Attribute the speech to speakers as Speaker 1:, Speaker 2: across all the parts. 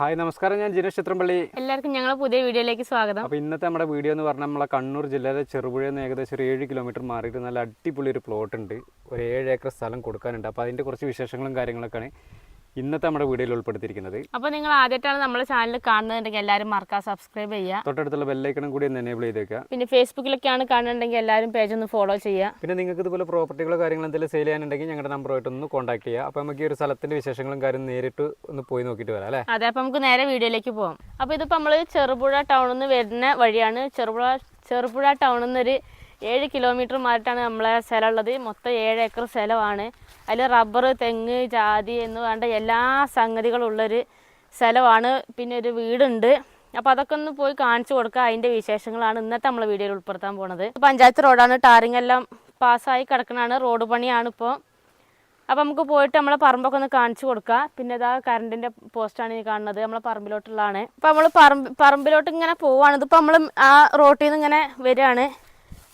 Speaker 1: Hi നമസ്കാരം. ഞാൻ ജിനേഷ് ചിത്രംപള്ളി
Speaker 2: എല്ലാവർക്കും ഞങ്ങളെ പുതിയ വീഡിയോയിലേക്ക് സ്വാഗതം.
Speaker 1: അപ്പോൾ ഇന്നത്തെ നമ്മുടെ വീഡിയോ എന്ന് പറഞ്ഞാൽ നമ്മളെ കണ്ണൂർ ജില്ലയിലെ ചെറുപുഴയിൽ നിന്ന് ഏകദേശം ഒരു ഏഴ് കിലോമീറ്റർ മാറിയിട്ട് നല്ല അടിപൊളി ഒരു പ്ലോട്ട് ഉണ്ട്. ഒരു ഏഴ് ഏക്കർ സ്ഥലം കൊടുക്കാനുണ്ട്. അപ്പോൾ അതിന്റെ കുറച്ച് വിശേഷങ്ങളും കാര്യങ്ങളൊക്കെയാണ്. ഇന്നത്തെ നമ്മുടെ വീഡിയോയിൽ ഉൾപ്പെടുത്തിയിരിക്കുന്നത്.
Speaker 2: അപ്പോൾ നിങ്ങൾ ആദ്യമായിട്ടാണ് നമ്മുടെ ചാനൽ കാണുന്നുണ്ടെങ്കിൽ എല്ലാവരും മറക്കാതെ സബ്സ്ക്രൈബ് ചെയ്യുക.
Speaker 1: തൊട്ടടുത്തുള്ള ബെല്ലൈക്കണം കൂടി ഒന്ന് എനേബിൾ ചെയ്തേക്കുക.
Speaker 2: പിന്നെ ഫേസ്ബുക്കിലൊക്കെയാണ് കാണുന്നുണ്ടെങ്കിൽ എല്ലാവരും പേജ് ഒന്ന് ഫോളോ ചെയ്യുക.
Speaker 1: പിന്നെ നിങ്ങൾക്ക് ഇതുപോലെ പ്രോപ്പർട്ടികളോ കാര്യങ്ങളോ എന്തെങ്കിലും സെയിൽ ചെയ്യാനുണ്ടെങ്കിൽ ഞങ്ങളുടെ നമ്പറുമായിട്ട് ഒന്ന് കോൺടാക്ട് ചെയ്യുക. അപ്പോൾ നമുക്ക് ഈ ഒരു സ്ഥലത്തിന്റെ വിശേഷങ്ങളും കാര്യം നേരിട്ട് ഒന്ന് പോയി നോക്കിയിട്ട് വരാം അല്ലേ?
Speaker 2: അതെ അപ്പോൾ നമുക്ക് നേരെ വീഡിയോയിലേക്ക് പോകാം അപ്പോൾ ഇതിപ്പോൾ നമ്മൾ ചെറുപുഴ ടൗണിൽ നിന്ന് വരുന്ന വഴിയാണ്. ചെറുപുഴ ചെറുപുഴ ടൗണിൽ നിന്ന് ഒരു ഏഴ് കിലോമീറ്റർ മാറിയിട്ടാണ് നമ്മളെ സ്ഥലമുള്ളത് മൊത്തം ഏഴ് ഏക്കർ സ്ഥലമാണ്. അതിൽ റബ്ബർ തെങ്ങ് ജാതി എന്ന് വേണ്ട എല്ലാ സംഗതികളും ഉള്ളൊരു സ്ഥലമാണ്. പിന്നെ ഒരു വീടുണ്ട്. അപ്പോൾ അതൊക്കെ ഒന്ന് പോയി കാണിച്ചു കൊടുക്കുക അതിന്റെ വിശേഷങ്ങളാണ് ഇന്നത്തെ നമ്മളെ വീഡിയോയിൽ ഉൾപ്പെടുത്താൻ പോണത്. പഞ്ചായത്ത് റോഡാണ്. ടാറിങ് എല്ലാം പാസ്സായി കിടക്കണതാണ് റോഡ് പണിയാണ് ഇപ്പോൾ അപ്പോൾ നമുക്ക് പോയിട്ട് നമ്മളെ പറമ്പൊക്കെ ഒന്ന് കാണിച്ചു കൊടുക്കുക പിന്നെ ഇതാ കറണ്ടിന്റെ പോസ്റ്റാണ് ഈ കാണുന്നത്. നമ്മളെ പറമ്പിലോട്ടുള്ളതാണ്. അപ്പോൾ നമ്മൾ പറമ്പ് പറമ്പിലോട്ട് ഇങ്ങനെ പോവാണ്. ഇതിപ്പോൾ നമ്മൾ ആ റോട്ടിൽ നിന്ന് ഇങ്ങനെ വരികയാണ്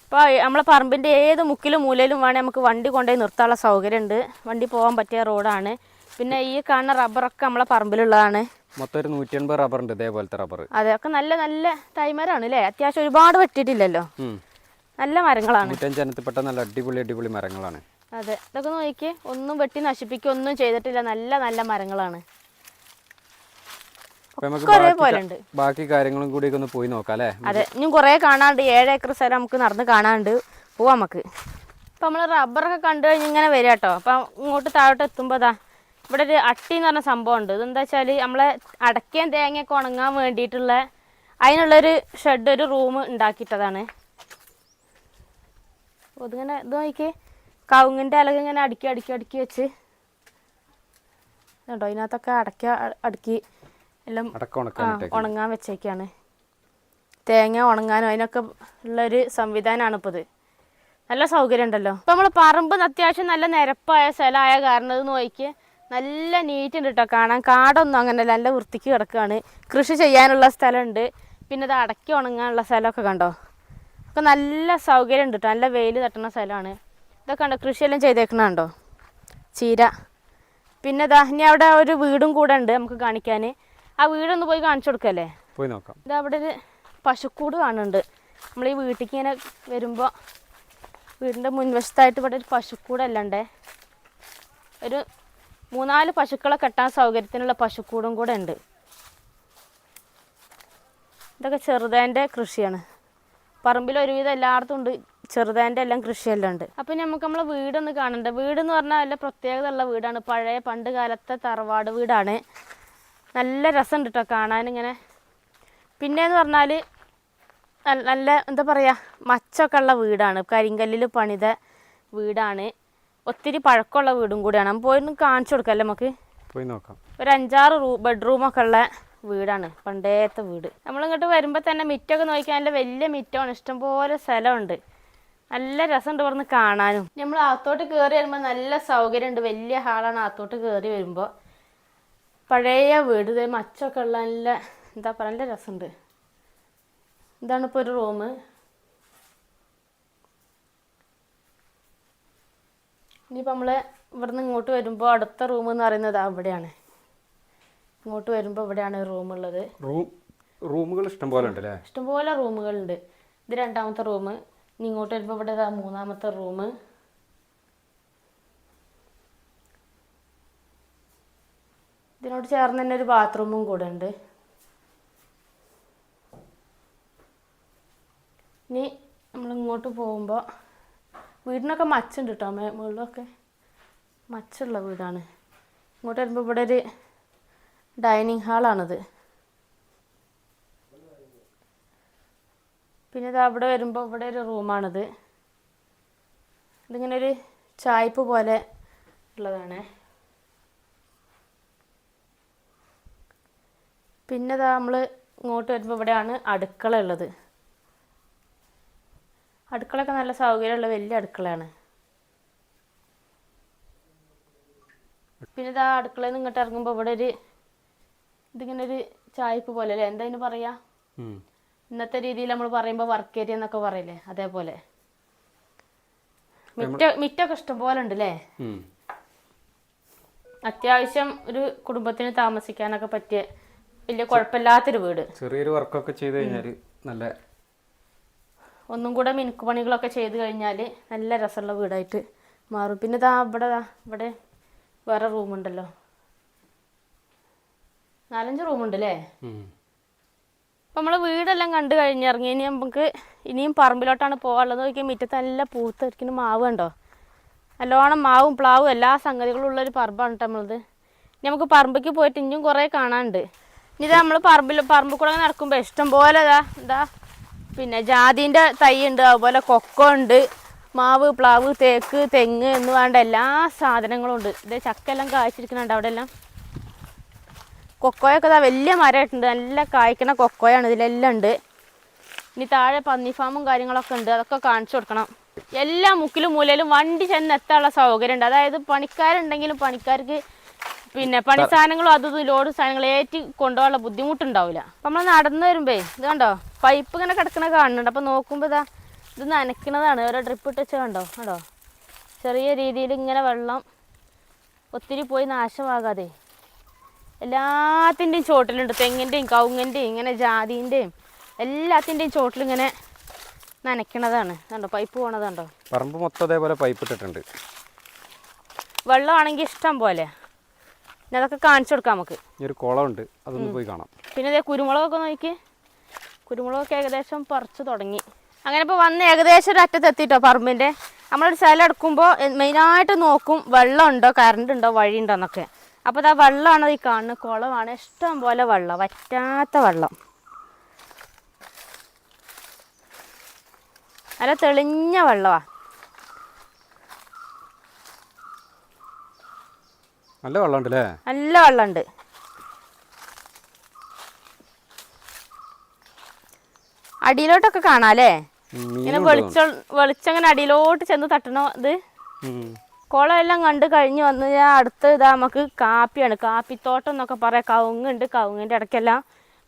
Speaker 2: അപ്പോൾ നമ്മളെ പറമ്പിന്റെ ഏത് മുക്കിലും മൂലയിലും വേണേൽ നമുക്ക് വണ്ടി കൊണ്ടുപോയി നിർത്താനുള്ള സൗകര്യമുണ്ട് വണ്ടി പോകാൻ പറ്റിയ റോഡാണ്. പിന്നെ ഈ കാണുന്ന റബ്ബറൊക്കെ നമ്മളെ പറമ്പിലുള്ളതാണ്.
Speaker 1: മൊത്തം ഒരു നൂറ്റി എൺപത് റബ്ബർ ഉണ്ട് ഇതേപോലത്തെ റബ്ബർ
Speaker 2: അതൊക്കെ നല്ല നല്ല തൈമരമാണ് അല്ലേ അത്യാവശ്യം ഒരുപാട് വെട്ടിയിട്ടില്ലല്ലോ? നല്ല മരങ്ങളാണ്.
Speaker 1: നല്ല അടിപൊളി അടിപൊളി മരങ്ങളാണ്.
Speaker 2: അതെ ഇതൊക്കെ നോക്കി ഒന്നും വെട്ടി നശിപ്പിക്കുക ഒന്നും ചെയ്തിട്ടില്ല. നല്ല നല്ല മരങ്ങളാണ്.
Speaker 1: ബാക്കി കാര്യങ്ങളും കൂടി ഒന്ന് പോയി നോക്കാം അല്ലേ?
Speaker 2: അതെ ഇനിയും കുറേ കാണാണ്ട് ഏഴ് ഏക്കർ സ്ഥലം നമുക്ക് നടന്ന് കാണാണ്ട് പോവാം നമുക്ക്. ഇപ്പൊ നമ്മൾ റബ്ബറൊക്കെ കണ്ടു കഴിഞ്ഞ് ഇങ്ങനെ വരിക കേട്ടോ അപ്പൊ ഇങ്ങോട്ട് താഴോട്ട് എത്തുമ്പോൾ ദാ ഇവിടെ ഒരു അട്ടി എന്ന് പറഞ്ഞ സംഭവം ഉണ്ട് ഇതെന്താ വെച്ചാൽ നമ്മളെ അടക്കയും തേങ്ങയൊക്കെ ഉണങ്ങാൻ വേണ്ടിയിട്ടുള്ള അതിനുള്ള ഒരു ഷെഡ് ഒരു റൂം ഉണ്ടാക്കിയിട്ടതാണ്. അപ്പോൾ ഇതിങ്ങനെ ഇത് നോക്കി കവുങ്ങിന്റെ ഇലക ഇങ്ങനെ അടുക്കി അടുക്കി അടുക്കി വെച്ച്. കേട്ടോ ഇതിനകത്തൊക്കെ അടക്ക അടുക്കി എല്ലാം ഉണങ്ങാൻ വെച്ചേക്കാണ്. തേങ്ങ ഉണങ്ങാനും അതിനൊക്കെ ഉള്ളൊരു സംവിധാനമാണ് ഇപ്പോൾ ഇത് നല്ല സൗകര്യം ഉണ്ടല്ലോ ഇപ്പം നമ്മൾ പറമ്പ് അത്യാവശ്യം നല്ല നിരപ്പായ സ്ഥലമായ കാരണം ഇത് നോക്കി നല്ല നീറ്റ് ഉണ്ട് കേട്ടോ കാണാൻ. കാടൊന്നും അങ്ങനെ നല്ല വൃത്തിക്ക് കിടക്കുകയാണ് കൃഷി ചെയ്യാനുള്ള സ്ഥലമുണ്ട്. പിന്നെ ഇത് അടക്കി ഉണങ്ങാനുള്ള സ്ഥലമൊക്കെ കണ്ടോ? ഒക്കെ നല്ല സൗകര്യം ഉണ്ട് കേട്ടോ നല്ല വെയിൽ തട്ടുന്ന സ്ഥലമാണ്. ഇതൊക്കെ കണ്ടോ? കൃഷിയെല്ലാം ചെയ്തേക്കണുണ്ടോ ചീര. പിന്നെ ദാഹിനി ഇനി അവിടെ ഒരു വീടും കൂടെ ഉണ്ട് നമുക്ക് കാണിക്കാൻ ആ വീടൊന്ന് പോയി കാണിച്ചു കൊടുക്കല്ലേ?
Speaker 1: പോയി നോക്കാം.
Speaker 2: ഇത് അവിടെ ഒരു പശുക്കൂട് കാണുന്നുണ്ട്. നമ്മൾ ഈ വീട്ടിലേക്ക് ഇങ്ങനെ വരുമ്പോൾ വീടിന്റെ മുൻവശത്തായിട്ട് ഇവിടെ ഒരു പശുക്കൂടല്ലണ്ടേ? ഒരു മൂന്നാൽ പശുക്കളെ കെട്ടാൻ സൗകര്യത്തിനുള്ള പശുക്കൂടും കൂടെ ഉണ്ട്. ഇതൊക്കെ ചെറുതേന്റെ കൃഷിയാണ്. പറമ്പിൽ ഒരുവിധം എല്ലായിടത്തും ഉണ്ട്. ചെറുതേന്റെ എല്ലാം കൃഷിയെല്ലാം ഉണ്ട്. അപ്പം നമുക്ക് നമ്മളെ വീടൊന്ന് കാണണ്ട? വീട് എന്ന് പറഞ്ഞാൽ നല്ല പ്രത്യേകത ഉള്ള വീടാണ്. പഴയ പണ്ട് കാലത്തെ തറവാട് വീടാണ്. നല്ല രസമുണ്ട് കേട്ടോ കാണാനിങ്ങനെ. പിന്നെന്ന് പറഞ്ഞാൽ നല്ല എന്താ പറയുക മച്ചൊക്കെ ഉള്ള വീടാണ്. കരിങ്കല്ലിൽ പണിത വീടാണ്. ഒത്തിരി പഴക്കമുള്ള വീടും കൂടിയാണ്. നമ്മൾ പോയി കാണിച്ചു കൊടുക്കല്ലേ നമുക്ക്?
Speaker 1: പോയി നോക്കാം.
Speaker 2: ഒരു അഞ്ചാറ് റൂ ബെഡ്റൂമൊക്കെ ഉള്ള വീടാണ്. പണ്ടേത്തെ വീട്. നമ്മളിങ്ങോട്ട് വരുമ്പോൾ തന്നെ മിറ്റൊക്കെ നോക്കിയാൽ നല്ല വലിയ മിറ്റമാണ്. ഇഷ്ടംപോലെ സ്ഥലമുണ്ട്. നല്ല രസമുണ്ട് പറഞ്ഞ് കാണാനും. നമ്മൾ അകത്തോട്ട് കയറി വരുമ്പോൾ നല്ല സൗകര്യമുണ്ട്. വലിയ ഹാളാണ് അകത്തോട്ട് കയറി വരുമ്പോൾ പഴയ വീട് ഇതേ മച്ചൊക്കെ ഉള്ള നല്ല എന്താ പറയുക നല്ല രസമുണ്ട്. ഇതാണ് ഇപ്പോൾ ഒരു റൂം. ഇനിയിപ്പോൾ നമ്മൾ ഇവിടുന്ന് ഇങ്ങോട്ട് വരുമ്പോൾ അടുത്ത റൂം എന്ന് പറയുന്നത് അവിടെയാണ്. ഇങ്ങോട്ട് വരുമ്പോൾ ഇവിടെയാണ് റൂം ഉള്ളത്.
Speaker 1: റൂം റൂമുകൾ ഇഷ്ടംപോലെ ഉണ്ട്
Speaker 2: ഇഷ്ടംപോലെ റൂമുകളുണ്ട്. ഇത് രണ്ടാമത്തെ റൂം. ഇനി ഇങ്ങോട്ട് വരുമ്പോൾ ഇവിടെ മൂന്നാമത്തെ റൂം. ഇതിനോട് ചേർന്ന് തന്നെ ഒരു ബാത്റൂമും കൂടെ ഉണ്ട്. ഇനി നമ്മൾ ഇങ്ങോട്ട് പോകുമ്പോൾ വീടിനൊക്കെ മച്ചുണ്ട് കേട്ടോ മുകളിലൊക്കെ. മച്ചുള്ള വീടാണ്. ഇങ്ങോട്ട് വരുമ്പോൾ ഇവിടെ ഒരു ഡൈനിങ് ഹാളാണിത്. പിന്നെ ഇത് അവിടെ വരുമ്പോൾ ഇവിടെ ഒരു റൂമാണിത്. ഇതിങ്ങനെ ഒരു ചായ്പ് പോലെ ഉള്ളതാണ്. പിന്നെ ഇതാ നമ്മൾ ഇങ്ങോട്ട് വരുമ്പോൾ ഇവിടെയാണ് അടുക്കള ഉള്ളത് അടുക്കളയൊക്കെ നല്ല സൗകര്യമുള്ള വലിയ അടുക്കളയാണ്. പിന്നെ ഇതാ അടുക്കളയിൽ നിന്ന് ഇങ്ങോട്ട് ഇറങ്ങുമ്പോൾ ഇവിടെ ഒരു ഇതിങ്ങനെ ഒരു ചായ്പ് പോലെ അല്ലേ എന്താ ഇതിന് പറയാ? ഇന്നത്തെ രീതിയിൽ നമ്മൾ പറയുമ്പോൾ വർക്ക് ഏരിയ എന്നൊക്കെ പറയില്ലേ? അതേപോലെ. മിറ്റ മിറ്റൊക്കെ ഇഷ്ടംപോലെ ഉണ്ട് അല്ലേ. അത്യാവശ്യം ഒരു കുടുംബത്തിന് താമസിക്കാനൊക്കെ പറ്റിയ വലിയ കുഴപ്പമില്ലാത്തൊരു വീട്.
Speaker 1: ചെറിയൊരു വർക്കൊക്കെ ചെയ്ത് കഴിഞ്ഞാൽ നല്ല
Speaker 2: ഒന്നും കൂടെ മിനുക്ക് പണികളൊക്കെ ചെയ്ത് കഴിഞ്ഞാൽ നല്ല രസമുള്ള വീടായിട്ട് മാറും. പിന്നെ ഇതാ ഇവിടെ ദാ ഇവിടെ വേറെ റൂമുണ്ടല്ലോ. നാലഞ്ച് റൂമുണ്ട് അല്ലേ. അപ്പം നമ്മൾ വീടെല്ലാം കണ്ടു കഴിഞ്ഞിറങ്ങി ഇനി നമുക്ക് ഇനിയും പറമ്പിലോട്ടാണ് പോകാനുള്ളത്. നോക്കിയാൽ മുറ്റത്ത് നല്ല പൂത്തരിക്കുന്ന മാവ് കണ്ടോ? നല്ലോണം മാവും പ്ലാവും എല്ലാ സംഗതികളും ഉള്ളൊരു പറമ്പാണ് കേട്ടോ നമ്മളത്. ഇനി നമുക്ക് പറമ്പിക്ക് പോയിട്ട് ഇനിയും കുറേ കാണാനുണ്ട്. ഇനി നമ്മൾ പറമ്പിൽ പറമ്പിൽ കൂടെ നടക്കുമ്പോൾ ഇഷ്ടം പോലെ ഇതാ എന്താ പിന്നെ ജാതിന്റെ തൈ ഉണ്ട് അതുപോലെ കൊക്കോ ഉണ്ട് മാവ് പ്ലാവ് തേക്ക് തെങ്ങ് എന്ന് വേണ്ട എല്ലാ സാധനങ്ങളും ഉണ്ട്. ഇത് ചക്കെല്ലാം കായ്ച്ചിരിക്കുന്നുണ്ട് അവിടെ എല്ലാം കൊക്കോയൊക്കെ ഇതാ വലിയ മരമായിട്ടുണ്ട് നല്ല കായ്ക്കണ കൊക്കോയാണ് ഇതിലെല്ലാം ഉണ്ട്. ഇനി താഴെ പന്നി ഫാമും കാര്യങ്ങളൊക്കെ ഉണ്ട് അതൊക്കെ കാണിച്ചു കൊടുക്കണം. എല്ലാ മുക്കിലും മൂലയിലും വണ്ടി ചെന്ന് എത്താനുള്ള സൗകര്യമുണ്ട്. അതായത് പണിക്കാരുണ്ടെങ്കിലും പണിക്കാർക്ക് പിന്നെ പണി സാധനങ്ങളും അതും ലോഡ് സാധനങ്ങൾ ഏറ്റി കൊണ്ടുപോകാനുള്ള ബുദ്ധിമുട്ടുണ്ടാവില്ല. അപ്പം നമ്മൾ നടന്നു വരുമ്പേ ഇത് കണ്ടോ? പൈപ്പ് ഇങ്ങനെ കിടക്കണ കാണുന്നുണ്ട്. അപ്പം നോക്കുമ്പോൾ ഇതാ ഇത് നനയ്ക്കണതാണ്. ഓരോ ഡ്രിപ്പ് ഇട്ട് വെച്ചാൽ കണ്ടോ? കണ്ടോ? ചെറിയ രീതിയിൽ ഇങ്ങനെ വെള്ളം ഒത്തിരി പോയി നാശമാകാതെ. എല്ലാത്തിന്റെയും ചോട്ടിലുണ്ട്. തെങ്ങിന്റെയും കവുങ്ങിന്റെയും ഇങ്ങനെ ജാതിന്റെയും എല്ലാത്തിന്റെയും ചോട്ടിലിങ്ങനെ നനയ്ക്കണതാണ്. കണ്ടോ? പൈപ്പ് പോണതുണ്ടോ
Speaker 1: പറമ്പ് മൊത്തം അതേപോലെ പൈപ്പ് ഇട്ടിട്ടുണ്ട്.
Speaker 2: വെള്ളമാണെങ്കിൽ ഇഷ്ടം പോലെ. ഇനി അതൊക്കെ കാണിച്ചു കൊടുക്കാം നമുക്ക്.
Speaker 1: ഒരു കുളമുണ്ട് അതൊന്ന് പോയി കാണാം.
Speaker 2: പിന്നെ ഇതേ കുരുമുളകൊക്കെ നോക്കി കുരുമുളകൊക്കെ ഏകദേശം പറിച്ചു തുടങ്ങി. അങ്ങനെ ഇപ്പോൾ വന്ന് ഏകദേശം ഒരു അറ്റത്ത് എത്തിട്ടോ പറമ്പിന്റെ? നമ്മളൊരു സ്ഥലം എടുക്കുമ്പോൾ മെയിനായിട്ട് നോക്കും വെള്ളം ഉണ്ടോ കറണ്ട് ഉണ്ടോ വഴി ഉണ്ടോ എന്നൊക്കെ. അപ്പോൾ ഇതാ വെള്ളമാണ് ഈ കാണുന്ന കുളമാണ്. ഇഷ്ടം പോലെ വെള്ളം വറ്റാത്ത വെള്ളം. നല്ല തെളിഞ്ഞ വെള്ളമാണ്
Speaker 1: നല്ല വെള്ളമുണ്ട് അല്ലേ
Speaker 2: നല്ല വെള്ളമുണ്ട്. അടിയിലോട്ടൊക്കെ കാണാല്ലേ? ഇങ്ങനെ വെളിച്ചം വെളിച്ചം ഇങ്ങനെ അടിയിലോട്ട് ചെന്ന് തട്ടണ ഇത്? കുളം എല്ലാം കണ്ട് കഴിഞ്ഞ് വന്ന് അടുത്ത് ഇതാ നമുക്ക് കാപ്പിയാണ്. കാപ്പിത്തോട്ടം എന്നൊക്കെ പറയാം. കവുങ്ങുണ്ട് കവുങ്ങിന്റെ ഇടയ്ക്കെല്ലാം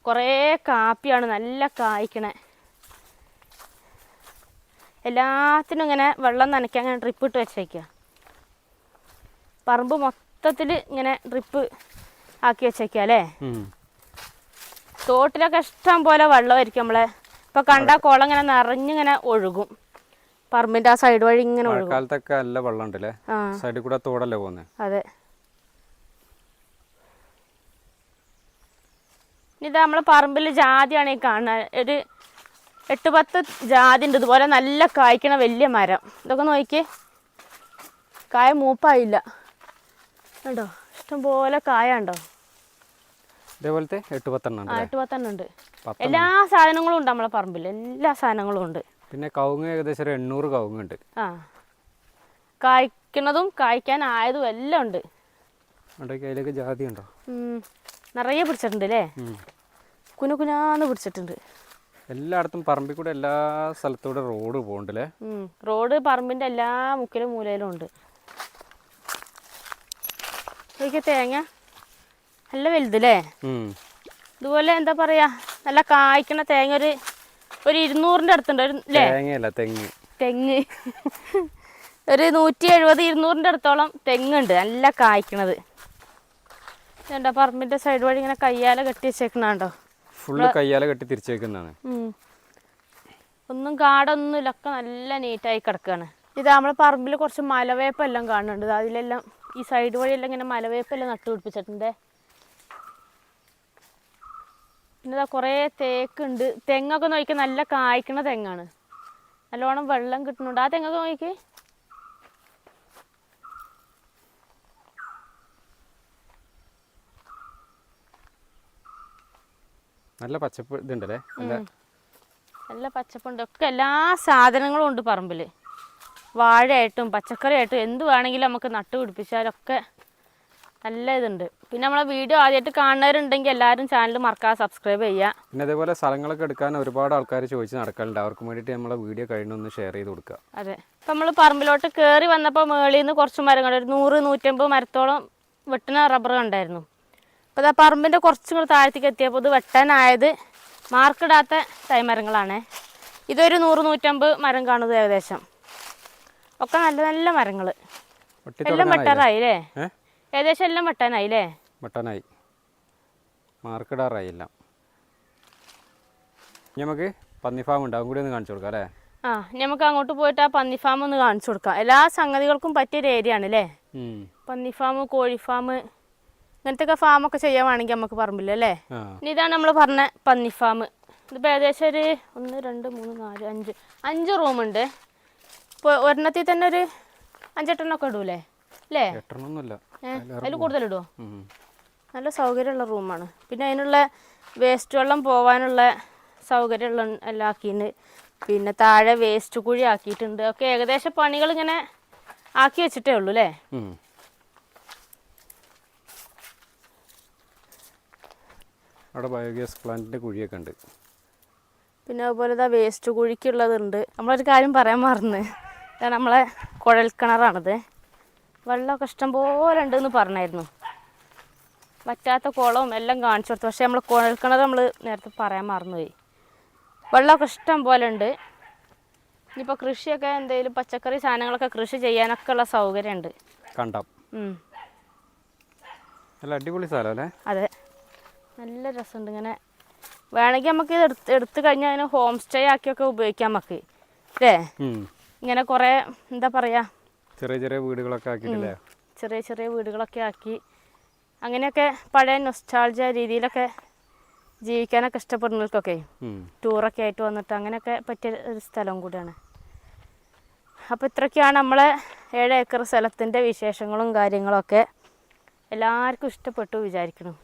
Speaker 2: കുറേ കാപ്പിയാണ് നല്ല കായ്ക്കണേ. എല്ലാത്തിനും ഇങ്ങനെ വെള്ളം നനയ്ക്കാൻ അങ്ങനെ ഡ്രിപ്പ് ഇട്ട് വെച്ചേക്കുക പറമ്പ് മൊത്തത്തിൽ ഇങ്ങനെ ഡ്രിപ്പ് ആക്കി വെച്ചേക്കുക അല്ലേ? തോട്ടിലൊക്കെ ഇഷ്ടം പോലെ വെള്ളമായിരിക്കും നമ്മളെ. ഇപ്പൊ കണ്ട കുളം ഇങ്ങനെ നിറഞ്ഞിങ്ങനെ ഒഴുകും. പറമ്പിന്റെ ആ സൈഡ് വഴി ഇങ്ങനെ ഒഴുകും.
Speaker 1: നല്ല സൈഡിൽ കൂടെ തോടല്ലേ പോകുന്നത്
Speaker 2: അതെ. ഇതാ നമ്മളെ പറമ്പിൽ ജാതിയാണ് ഈ കാണുന്നത് ഒരു എട്ട് പത്ത് ജാതി ഉണ്ട്. ഇതുപോലെ നല്ല കായ്ക്കണ വലിയ മരം. ഇതൊക്കെ നോക്കി കായ മൂപ്പായില്ല. കണ്ടോ? ഇഷ്ടംപോലെ കായ ഉണ്ടോ
Speaker 1: ഇതേപോലത്തെ എട്ട് പത്തെണ്ണം ഉണ്ട്
Speaker 2: എട്ട് പത്തെണ്ണം ഉണ്ട്. എല്ലാ സാധനങ്ങളും ഉണ്ട് നമ്മളെ പറമ്പിൽ എല്ലാ സാധനങ്ങളും ഉണ്ട്.
Speaker 1: പിന്നെ കവുങ്ങ് ഏകദേശം ഒരു എണ്ണൂറ് കവുങ്ങുണ്ട്
Speaker 2: ആ. കായ്ക്കുന്നതും കായ്ക്കാൻ ആയതും എല്ലാം ഉണ്ട്.
Speaker 1: അതിലേക്ക് ജാതി ഉണ്ടോ.
Speaker 2: നിറയെ പിടിച്ചിട്ടുണ്ട് അല്ലേ. കുനു കുനാന്ന് പിടിച്ചിട്ടുണ്ട്.
Speaker 1: എല്ലായിടത്തും പറമ്പിൽ കൂടെ എല്ലാ സ്ഥലത്തൂടെ റോഡ്
Speaker 2: പോകണ്ടല്ലേ റോഡ് പറമ്പിന്റെ എല്ലാ മുക്കിലും മൂലയിലും ഉണ്ട്. നോക്കിയ തേങ്ങ നല്ല വലുതല്ലേ? ഇതുപോലെ എന്താ പറയാ നല്ല കായ്ക്കണ തേങ്ങ ഒരു ഒരു ഇരുന്നൂറിന്റെ അടുത്തുണ്ട്
Speaker 1: തേങ്ങയല്ല തെങ്ങ്.
Speaker 2: തെങ്ങ്. ഒരു നൂറ്റി എഴുപത് ഇരുന്നൂറിന്റെ അടുത്തോളം തെങ്ങുണ്ട് നല്ല കായ്ക്കണത്. എന്താ പറമ്പിന്റെ സൈഡ് വഴി ഇങ്ങനെ കയ്യാല കെട്ടി വെച്ചേക്കണോ
Speaker 1: ഫുള്ള് കയ്യാല കെട്ടി തിരിച്ചേക്കുന്നതാണ്
Speaker 2: ഒന്നും കാടൊന്നുമില്ല ഒക്കെ നല്ല നീറ്റായി കിടക്കുകയാണ് ഇത് നമ്മളെ പറമ്പിൽ കുറച്ച് മലവേപ്പെല്ലാം കാണുന്നുണ്ട് അതിലെല്ലാം ഈ സൈഡ് വഴിയെല്ലാം ഇങ്ങനെ മലവേപ്പെല്ലാം നട്ടു പിടിപ്പിച്ചിട്ടുണ്ട് പിന്നെ കുറേ തേക്കുണ്ട്. തെങ്ങൊക്കെ നോക്കി നല്ല കായ്ക്കണ തെങ്ങാണ്. നല്ലോണം വെള്ളം കിട്ടുന്നുണ്ട്. ആ തെങ്ങൊക്കെ നോക്കി
Speaker 1: നല്ല പച്ചപ്പ് ഇതുണ്ടല്ലേ? നല്ല
Speaker 2: പച്ചപ്പുണ്ട്. ഒക്കെ എല്ലാ സാധനങ്ങളും ഉണ്ട് പറമ്പിൽ വാഴയായിട്ടും പച്ചക്കറിയായിട്ടും എന്ത് വേണമെങ്കിലും നമുക്ക് നട്ട് പിടിപ്പിച്ചാലൊക്കെ നല്ല ഇതുണ്ട്. പിന്നെ നമ്മളെ വീഡിയോ ആദ്യമായിട്ട് കാണുന്നവരുണ്ടെങ്കിൽ എല്ലാവരും ചാനൽ മറക്കാതെ സബ്സ്ക്രൈബ് ചെയ്യുക.
Speaker 1: പിന്നെ അതേപോലെ സ്ഥലങ്ങളൊക്കെ എടുക്കാൻ ഒരുപാട് ആൾക്കാർ ചോദിച്ച് നടക്കലുണ്ട്. അവർക്ക് വേണ്ടിയിട്ട് നമ്മളെ വീഡിയോ കഴിഞ്ഞൊന്ന് ഷെയർ ചെയ്ത് കൊടുക്കുക.
Speaker 2: അതെ. ഇപ്പം നമ്മൾ പറമ്പിലോട്ട് കയറി വന്നപ്പോൾ മേളിൽ നിന്ന് കുറച്ച് മരങ്ങൾ ഒരു നൂറ് നൂറ്റമ്പത് മരത്തോളം വെട്ടുന്ന റബ്ബർ കണ്ടായിരുന്നു. അപ്പോൾ ഇതാ പറമ്പിന്റെ കുറച്ചും കൂടെ താഴത്തേക്ക് എത്തിയപ്പോൾ ഇത് വെട്ടാനായത് മാർക്കിടാത്ത തൈമരങ്ങളാണ്. ഇതൊരു നൂറ് നൂറ്റമ്പത് മരം കാണുന്നത് ഏകദേശം. ഒക്കെ നല്ല നല്ല മരങ്ങൾ എല്ലാം? വെട്ടാറായി അല്ലേ ഏകദേശം എല്ലാം വെട്ടാനായി അല്ലേ
Speaker 1: വെട്ടാനായി. മാർക്കിടാറായി എല്ലാം നമുക്ക് പന്നി ഫാം ഉണ്ട്. അതും കൂടി ഒന്ന് കാണിച്ചു കൊടുക്കാം അല്ലേ?
Speaker 2: ആ നമുക്ക് അങ്ങോട്ട് പോയിട്ട് ആ പന്നി ഫാം ഒന്ന് കാണിച്ചു കൊടുക്കാം. എല്ലാ സംഗതികൾക്കും പറ്റിയ ഒരു ഏരിയ ആണ് അല്ലേ
Speaker 1: ഉം.
Speaker 2: പന്നി ഫാം കോഴി ഫാം ഇങ്ങനത്തെ ഒക്കെ ഫാമൊക്കെ ചെയ്യുവാണെങ്കിൽ നമുക്ക് പറമ്പില്ല അല്ലേ? ഇനി ഇതാണ് നമ്മൾ പറഞ്ഞ പന്നി ഫാം ഇതിപ്പോൾ ഏകദേശം ഒരു ഒന്ന് രണ്ട് മൂന്ന് നാല് അഞ്ച്. അഞ്ച് റൂമുണ്ട് ഇപ്പോൾ ഒരെണ്ണത്തിൽ തന്നെ ഒരു അഞ്ചെട്ടെണ്ണൊക്കെ ഇടൂലേ? അല്ലേ അതിൽ കൂടുതൽ
Speaker 1: ഇടുവോ?
Speaker 2: നല്ല സൗകര്യമുള്ള റൂമാണ്. പിന്നെ അതിനുള്ള വേസ്റ്റ് വെള്ളം പോവാനുള്ള സൗകര്യമുള്ള എല്ലാം ആക്കിയിട്ടുണ്ട്. പിന്നെ താഴെ വേസ്റ്റ് കുഴി ആക്കിയിട്ടുണ്ട്. ഒക്കെ ഏകദേശം പണികൾ ഇങ്ങനെ ആക്കി വെച്ചിട്ടേ ഉള്ളൂ അല്ലേ
Speaker 1: അവിടെ ബയോഗ്യാസ് പ്ലാന്റിന്റെ കുഴിയൊക്കെ ഉണ്ട്.
Speaker 2: പിന്നെ അതുപോലെ വേസ്റ്റ് കുഴിക്കുള്ളതുണ്ട്. നമ്മളൊരു കാര്യം പറയാൻ മറന്ന്. ഇതാണ് നമ്മളെ കുഴൽക്കിണറാണിത് വെള്ളമൊക്കെ ഇഷ്ടംപോലെ ഉണ്ടെന്ന് പറഞ്ഞായിരുന്നു. വറ്റാത്ത കുളവും എല്ലാം കാണിച്ചു കൊടുത്തു. പക്ഷേ നമ്മൾ കുഴൽക്കിണർ നമ്മൾ നേരത്തെ പറയാൻ മറന്നുപോയി. വെള്ളമൊക്കെ ഇഷ്ടം പോലെ ഉണ്ട്. ഇനിയിപ്പോൾ കൃഷിയൊക്കെ എന്തെങ്കിലും പച്ചക്കറി സാധനങ്ങളൊക്കെ കൃഷി ചെയ്യാനൊക്കെ ഉള്ള സൗകര്യമുണ്ട്.
Speaker 1: കണ്ടം. നല്ല അടിപൊളി സ്ഥലമല്ലേ
Speaker 2: അതെ. നല്ല രസമുണ്ട് ഇങ്ങനെ. വേണമെങ്കിൽ നമുക്ക് ഇത് എടുത്ത് എടുത്തു കഴിഞ്ഞാൽ അതിന് ഹോം സ്റ്റേ ആക്കിയൊക്കെ ഉപയോഗിക്കാം നമുക്ക്. അല്ലേ. ഇങ്ങനെ കുറേ എന്താ പറയാ?
Speaker 1: ചെറിയ ചെറിയ വീടുകളൊക്കെ ആക്കിയിട്ടില്ലേ?
Speaker 2: ചെറിയ ചെറിയ വീടുകളൊക്കെ ആക്കി. അങ്ങനെയൊക്കെ പഴയ നൊസ്റ്റാൾജ രീതിയിലൊക്കെ ജീവിക്കാനൊക്കെ ഇഷ്ടപ്പെടുന്നവർക്കൊക്കെ. ടൂറൊക്കെ ആയിട്ട് വന്നിട്ട് അങ്ങനെയൊക്കെ പറ്റിയ ഒരു സ്ഥലം കൂടിയാണ്. അപ്പോൾ ഇത്രയൊക്കെയാണ് നമ്മളെ ഏഴ് ഏക്കർ സ്ഥലത്തിന്റെ വിശേഷങ്ങളും കാര്യങ്ങളൊക്കെ. എല്ലാവർക്കും ഇഷ്ടപ്പെട്ടു വിചാരിക്കുന്നു.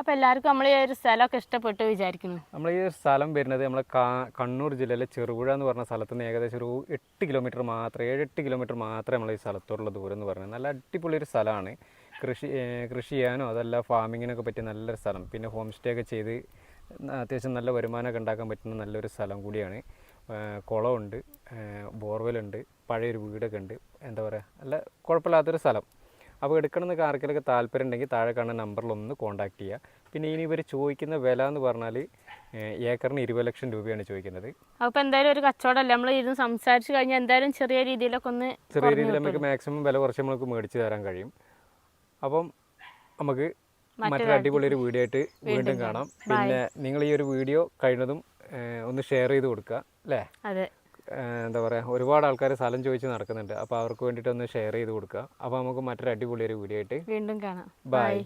Speaker 2: അപ്പോൾ എല്ലാവർക്കും നമ്മൾ ഈ ഒരു സ്ഥലമൊക്കെ ഇഷ്ടപ്പെട്ടു വിചാരിക്കുന്നു.
Speaker 1: നമ്മൾ ഈ ഒരു സ്ഥലം വരുന്നത് നമ്മളെ കണ്ണൂർ ജില്ലയിലെ ചെറുപുഴ എന്ന് പറഞ്ഞ സ്ഥലത്ത് നിന്ന് ഏകദേശം ഒരു എട്ട് കിലോമീറ്റർ മാത്രം ഏഴ് എട്ട് കിലോമീറ്റർ മാത്രമേ നമ്മൾ ഈ സ്ഥലത്തോടുള്ള ദൂരം എന്ന് പറയുന്നത്. നല്ല അടിപൊളി ഒരു സ്ഥലമാണ്. കൃഷി കൃഷി ചെയ്യാനോ അതല്ല ഫാമിങ്ങിനൊക്കെ പറ്റിയ നല്ലൊരു സ്ഥലം. പിന്നെ ഹോം സ്റ്റേ ഒക്കെ ചെയ്ത് അത്യാവശ്യം നല്ല വരുമാനമൊക്കെ ഉണ്ടാക്കാൻ പറ്റുന്ന നല്ലൊരു സ്ഥലം കൂടിയാണ്. കുളമുണ്ട് ബോർവെലുണ്ട് പഴയൊരു വീടൊക്കെ ഉണ്ട്. എന്താ പറയുക നല്ല കുഴപ്പമില്ലാത്തൊരു സ്ഥലം. അപ്പോൾ എടുക്കണമെന്ന് ആർക്കെങ്കിലൊക്കെ താല്പര്യം ഉണ്ടെങ്കിൽ താഴെ കാണുന്ന നമ്പറിൽ ഒന്ന് കോൺടാക്ട് ചെയ്യുക. പിന്നെ ഇനി ഇവർ ചോദിക്കുന്ന വില എന്ന് പറഞ്ഞാൽ ഏക്കറിന് ഇരുപത് ലക്ഷം രൂപയാണ് ചോദിക്കുന്നത്.
Speaker 2: അപ്പോൾ എന്തായാലും ഒരു കച്ചവടമല്ല? നമ്മൾ ഇരുന്ന് സംസാരിച്ച് കഴിഞ്ഞാൽ എന്തായാലും ചെറിയ രീതിയിലൊക്കെ ഒന്ന്
Speaker 1: ചെറിയ രീതിയിൽ നമുക്ക് മാക്സിമം വില കുറച്ച് നമുക്ക് മേടിച്ച് തരാൻ കഴിയും. അപ്പം നമുക്ക് മറ്റൊരു അടിപൊളി ഒരു വീഡിയോ ആയിട്ട് വീണ്ടും കാണാം. പിന്നെ നിങ്ങൾ ഈ ഒരു വീഡിയോ കഴിയുന്നതും ഒന്ന് ഷെയർ ചെയ്ത് കൊടുക്കുക അല്ലേ?
Speaker 2: അതെ.
Speaker 1: എന്താ പറയുക ഒരുപാട് ആൾക്കാർ സ്ഥലം ചോദിച്ച് നടക്കുന്നുണ്ട്. അപ്പോൾ അവർക്ക് വേണ്ടിയിട്ടൊന്ന് ഷെയർ ചെയ്ത് കൊടുക്കുക അപ്പോൾ നമുക്ക് മറ്റൊരു അടിപൊളി ഒരു വീഡിയോ ആയിട്ട്
Speaker 2: വീണ്ടും കാണാം.
Speaker 1: ബൈ